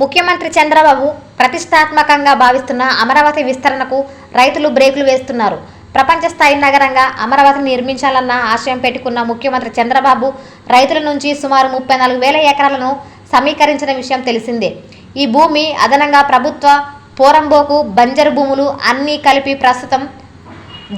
ముఖ్యమంత్రి చంద్రబాబు ప్రతిష్టాత్మకంగా భావిస్తున్న అమరావతి విస్తరణకు రైతులు బ్రేకులు వేస్తున్నారు. ప్రపంచ స్థాయి నగరంగా అమరావతిని నిర్మించాలన్న ఆశయం పెట్టుకున్న ముఖ్యమంత్రి చంద్రబాబు రైతుల నుంచి సుమారు ముప్పై నాలుగు వేల ఎకరాలను సమీకరించిన విషయం తెలిసిందే. ఈ భూమి అదనంగా ప్రభుత్వ పోరంబోకు బంజరు భూములు అన్నీ కలిపి ప్రస్తుతం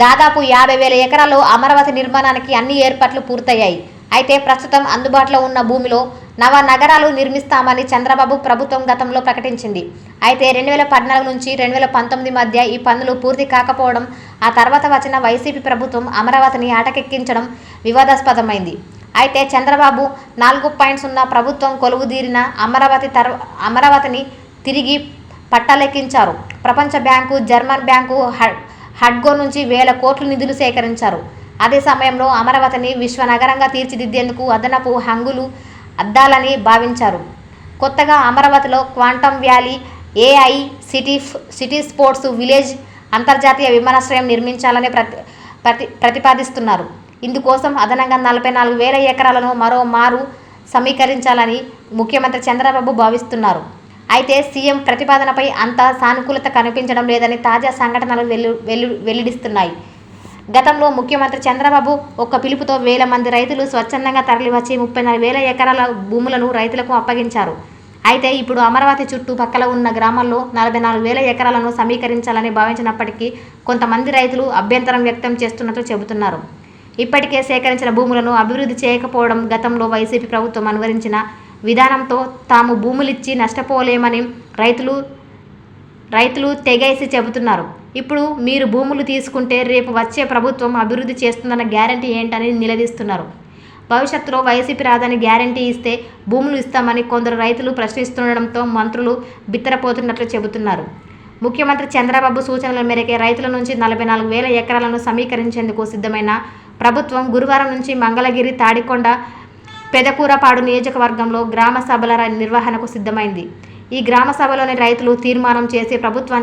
దాదాపు యాభై వేల ఎకరాల్లో అమరావతి నిర్మాణానికి అన్ని ఏర్పాట్లు పూర్తయ్యాయి. అయితే ప్రస్తుతం అందుబాటులో ఉన్న భూమిలో నవ నగరాలు నిర్మిస్తామని చంద్రబాబు ప్రభుత్వం గతంలో ప్రకటించింది. అయితే రెండు వేల పద్నాలుగు నుంచి రెండు వేల పంతొమ్మిది మధ్య ఈ పనులు పూర్తి కాకపోవడం ఆ తర్వాత వచ్చిన వైసీపీ ప్రభుత్వం అమరావతిని ఆటకెక్కించడం వివాదాస్పదమైంది. అయితే చంద్రబాబు నాలుగు పాయింట్స్ ఉన్న ప్రభుత్వం కొలువుదీరిన అమరావతి తర్ అమరావతిని తిరిగి పట్టాలెక్కించారు. ప్రపంచ బ్యాంకు జర్మన్ బ్యాంకు హడ్గో నుంచి వేల కోట్లు నిధులు సేకరించారు. అదే సమయంలో అమరావతిని విశ్వనగరంగా తీర్చిదిద్దేందుకు అదనపు హంగులు అద్దాలని భావించారు. కొత్తగా అమరావతిలో quantum valley AI city city sports village అంతర్జాతీయ విమానాశ్రయం నిర్మించాలని ప్రతి ప్రతి ప్రతిపాదిస్తున్నారు. ఇందుకోసం అదనంగా నలభై నాలుగు వేల ఎకరాలను మరో మారు సమీకరించాలని ముఖ్యమంత్రి చంద్రబాబు భావిస్తున్నారు. అయితే సీఎం ప్రతిపాదనపై అంత సానుకూలత కనిపించడం లేదని తాజా సంఘటనలు వెల్లు వెల్లు వెల్లడిస్తున్నాయి. గతంలో ముఖ్యమంత్రి చంద్రబాబు ఒక్క పిలుపుతో వేల మంది రైతులు స్వచ్ఛందంగా తరలివచ్చి ముప్పై నాలుగు వేల ఎకరాల భూములను రైతులకు అప్పగించారు. అయితే ఇప్పుడు అమరావతి చుట్టుపక్కల ఉన్న గ్రామాల్లో నలభై నాలుగు వేల ఎకరాలను సమీకరించాలని భావించినప్పటికీ కొంతమంది రైతులు అభ్యంతరం వ్యక్తం చేస్తున్నట్లు చెబుతున్నారు. ఇప్పటికే సేకరించిన భూములను అభివృద్ధి చేయకపోవడం గతంలో వైసీపీ ప్రభుత్వం అనువరించిన విధానంతో తాము భూములిచ్చి నష్టపోలేమని రైతులు రైతులు తెగేసి చెబుతున్నారు. ఇప్పుడు మీరు భూములు తీసుకుంటే రేపు వచ్చే ప్రభుత్వం అభివృద్ధి చేస్తుందన్న గ్యారంటీ ఏంటని నిలదీస్తున్నారు. భవిష్యత్తులో వైసీపీ రాదని గ్యారంటీ ఇస్తే భూములు ఇస్తామని కొందరు రైతులు ప్రశ్నిస్తుండడంతో మంత్రులు బిత్తరపోతున్నట్లు చెబుతున్నారు. ముఖ్యమంత్రి చంద్రబాబు సూచనల మేరకే రైతుల నుంచి నలభై నాలుగు వేల ఎకరాలను సమీకరించేందుకు సిద్ధమైన ప్రభుత్వం గురువారం నుంచి మంగళగిరి తాడికొండ పెదకూరపాడు నియోజకవర్గంలో గ్రామ సభల నిర్వహణకు సిద్ధమైంది. ఈ గ్రామ సభలోని రైతులు తీర్మానం చేసి ప్రభుత్వాన్ని